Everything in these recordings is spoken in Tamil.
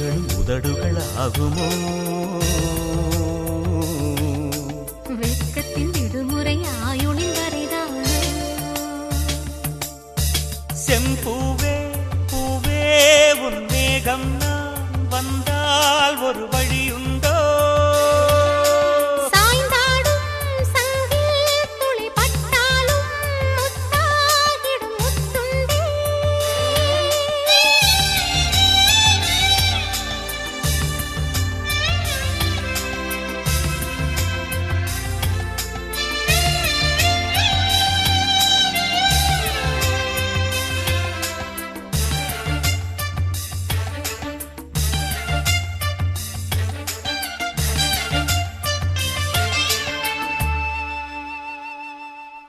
இமைகளும் உதடுகள் ஆகுமோ? வெட்கத்தின் விடுமுறை ஆயுளின் வரைதான்? செம்பூவே பூவே உன் மேகம் நான் வந்தால் ஒரு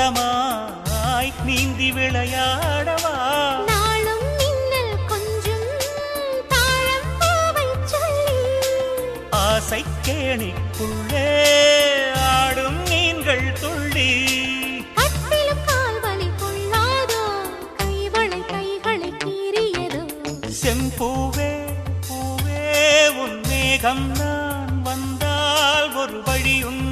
ஓரமாய் நீந்தி விளையாடவா? நாளும் மின்னல் கொஞ்சும் ஆசை கேணிக்குள்ளே ஆடும் மீன்கள் துள்ளி. செம்பூவே பூவே உன் மேகம் நான் வந்தால் ஒரு வழியுண்டோ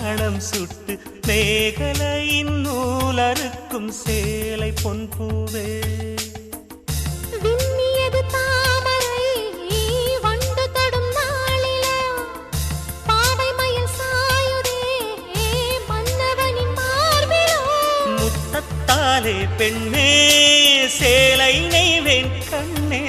நாணம் சுட்டு மேகலையின் நூலறுக்கும் சேலை பொன் பூவே. பெண்ணே சேலை நெய்வேன் கண்ணே.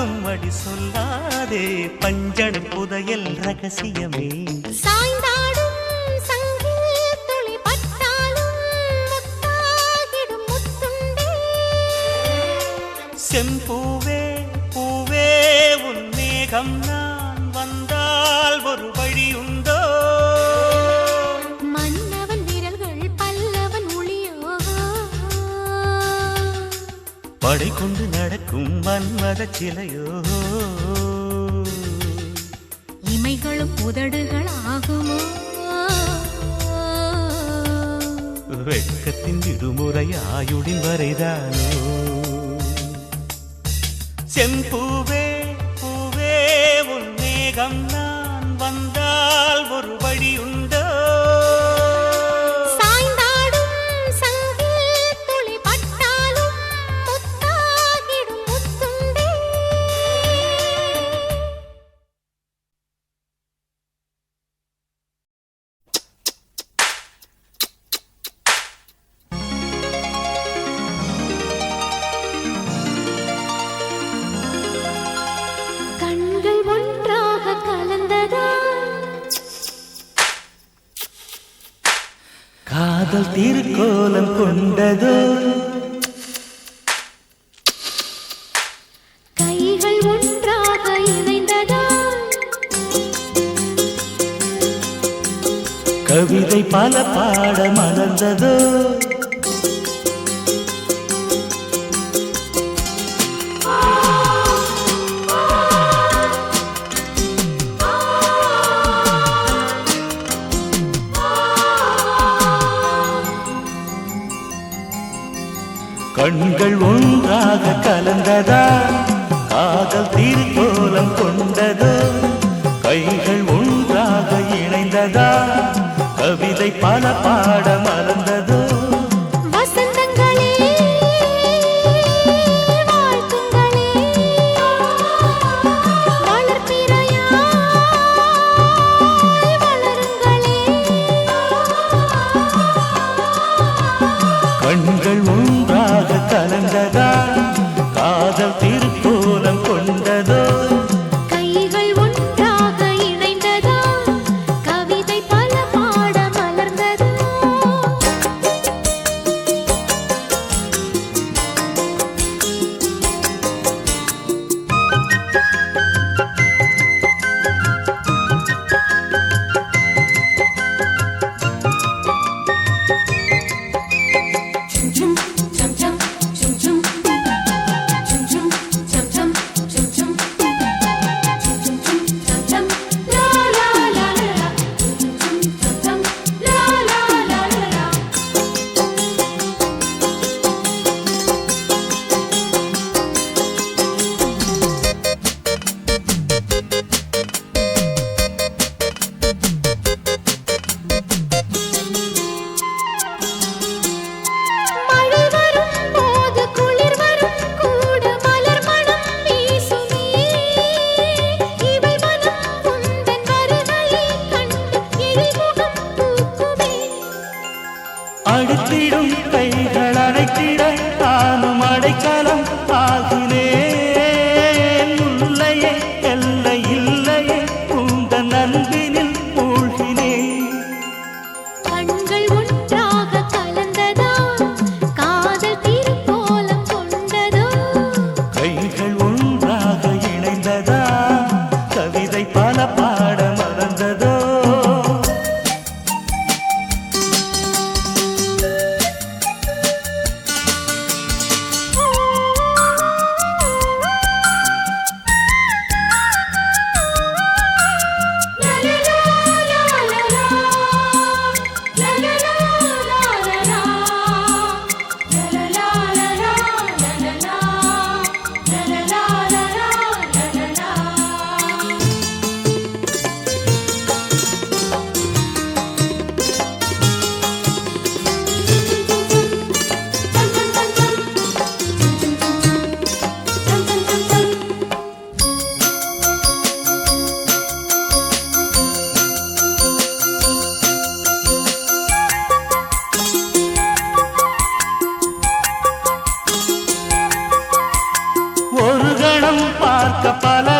பாயாகும் அடி சொல்லாதே பஞ்சண புதையல் ரகசியமே. சாய்ந்தாடும் சங்கில் துளி பட்டாலும் முத்தாகிடும் முத்துண்டே. செம்பூவே பூவே உன் மேகம் நான் வந்தால் ஒரு வழியுண்டோ. படை கொண்டு நடக்கும் வன்மத சிலையோ? இமைகளும் உதடுகள் ஆகுமோ வெட்கத்தின் விடுமுறை ஆயுடின் வரைதானோ? செம்பூவே பூவே உன் மேகம் நான் வந்தால் ஒரு வழியுண்டோ சாய்ந்தாடும் காதல் திருக்கோலம் கொண்டதோ? கைகள் ஒன்றாக இணைந்ததா? கவிதை பல பாட மலர்ந்ததோ? கொண்டதோ. கைகள் ஒன்றாக இணைந்ததா? கவிதை பல பாடம் திறங்க உலகம் பார்க்க பல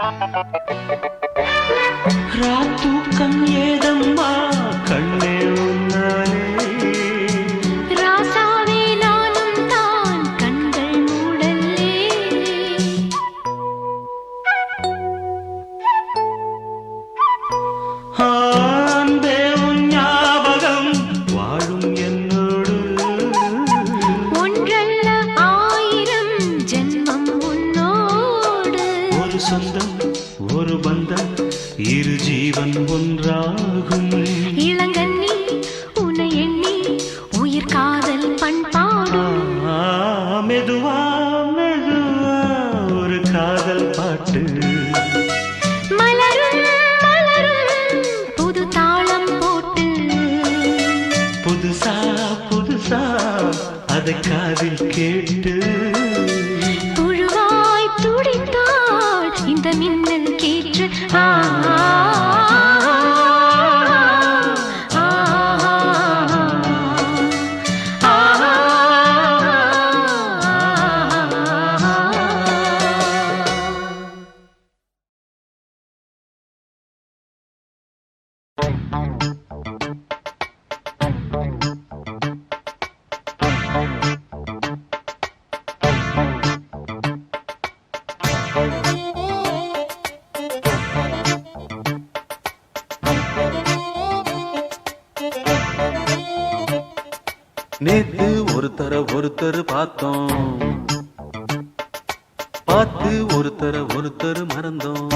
Ha ha ha ha! பாட்டு நேத்து ஒருத்தர ஒருத்தர் பார்த்தோம். பார்த்து ஒருத்தர ஒருத்தர் மறந்தோம்.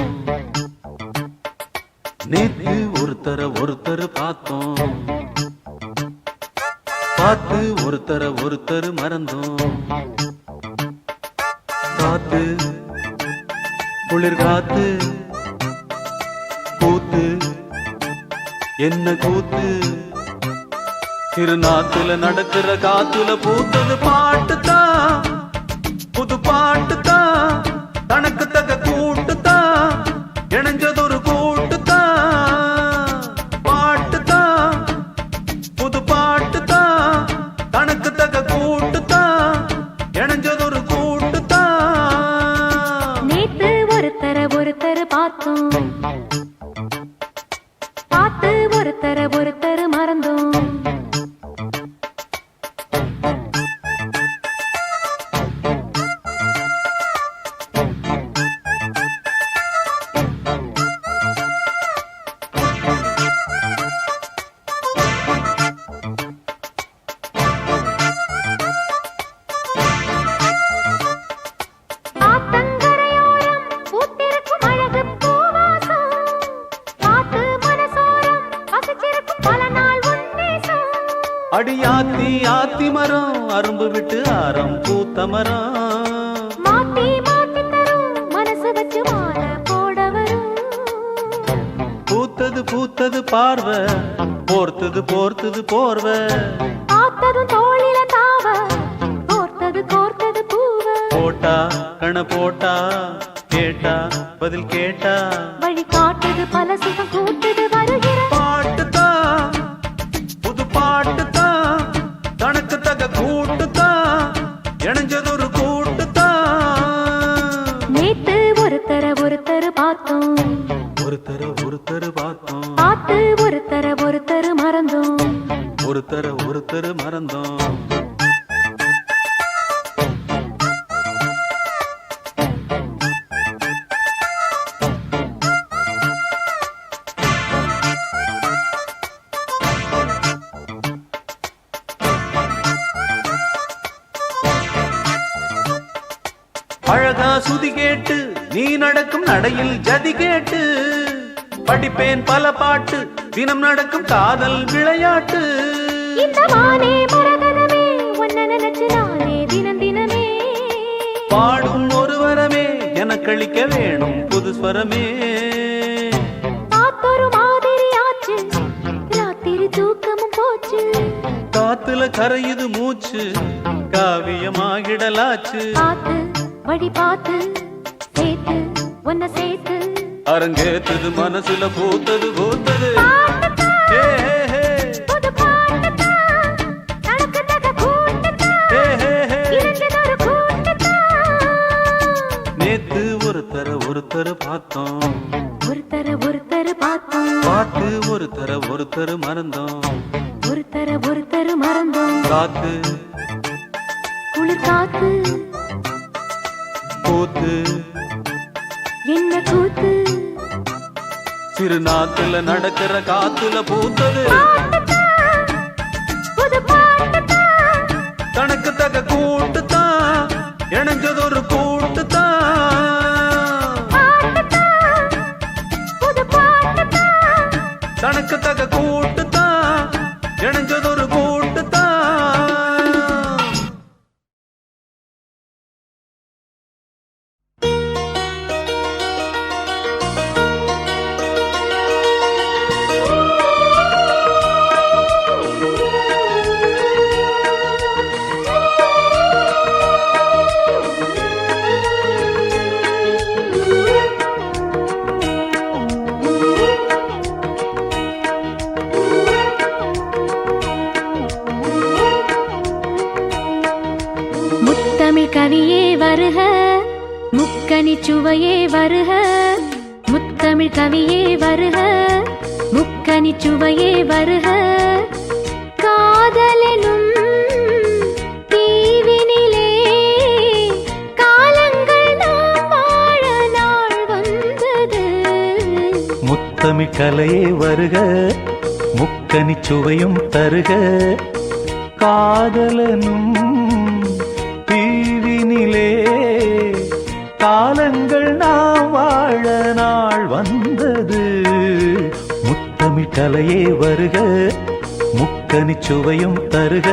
நேத்து ஒருத்தர ஒருத்தர் பார்த்தோம். பார்த்து ஒருத்தர ஒருத்தர் மறந்தோம். காத்து குளிர்காத்து கூத்து என்ன கூத்து? திருநாத்துல நடக்கிற காத்துல பூத்தது பாட்டு தான். ஆத்தி மரம் அரும்பு விட்டு ஆரம் பூத்த மரம். பூத்தது பூத்தது பார்வ போர்த்தது போர்த்தது போர்வ. பார்த்ததும் தோளில தாவ போர்த்தது போர்த்தது பூவ. போட்டா கண போட்டா கேட்டா பதில் கேட்டா. வழி காட்டது பல சுகம் ஒருத்தர் மறந்தோம். எனக்களிக்க வேணும் புது ஸ்வரமே. பார்த்தொரு மாதிரி ஆச்சு. ராத்திரி தூக்கமும் போச்சு. காத்துல கரையுது மூச்சு. காவியமாகிடலாச்சு. பார்த்து வழி பார்த்து சேர்த்து உன்னை சேர்த்து. அரங்கேத்தது மனசுல பூத்தது பூத்தது. காத்து குளிர் காத்து பூத்து என்ன கூத்து சிறு நாத்துல நடக்கிற காத்துல பூத்தது. சுவையே வருக. காதலெனும் தீவினிலே காலங்கள் நாம் வாழ நாள் வந்தது. முத்தமிழ் கலையே வருக. முக்கனி சுவையும் தருக. காதலனும் தீவினிலே காலங்கள் நாம் வாழ கலையே வருக முக்கனி சுவையும் தருக.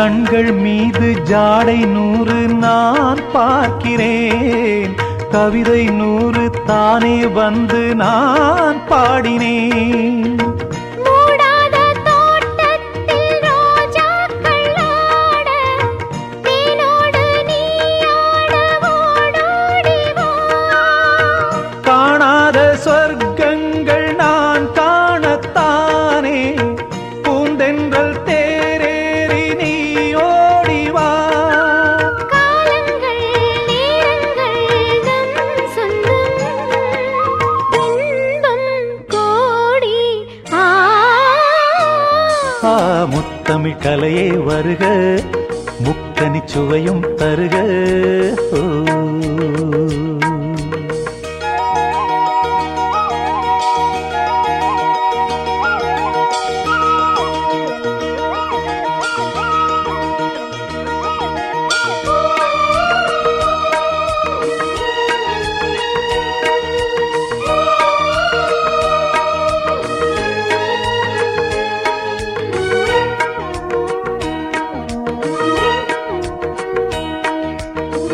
கண்கள் மீது ஜாடை நூறு நான் பார்க்கிறேன். கவிதை நூறு தானே வந்து நான் பாடினேன். தமிழ் கலையே வருக முக்கனி சுவையும் தருக ஓ.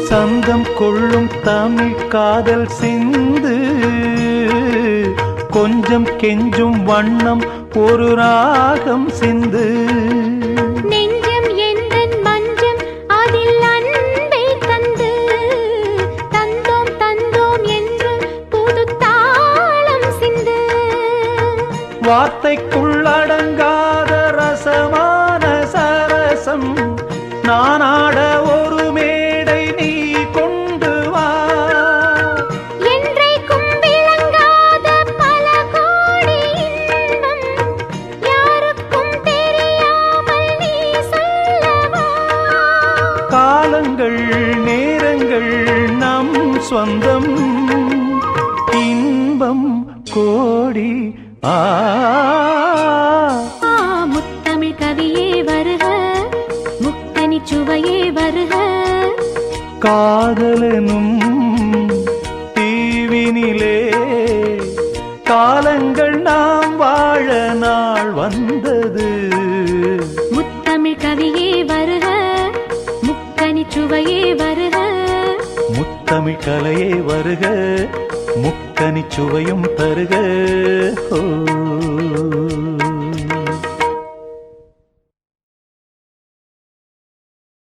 சந்தம் கொள்ளும் தமிழ் காதல் சிந்து. கொஞ்சம் கெஞ்சும் வண்ணம் ஒரு ராகம் சிந்து. நெஞ்சம் எந்தன் மஞ்சம் அதில் அன்பை தந்து. தந்தோம் தந்தோம் என்று புது தாளம் சிந்து. வார்த்தைக்குள் காலங்கள் நேரங்கள் நம் சொந்தம். இன்பம் கோடி ஆ. முத்தமிழ் கவியே வருக முக்கனி சுவையே வருக. காதலனும் தமிழ் கலையே வருக முக்கனி சுவையும் தருக. ஓ.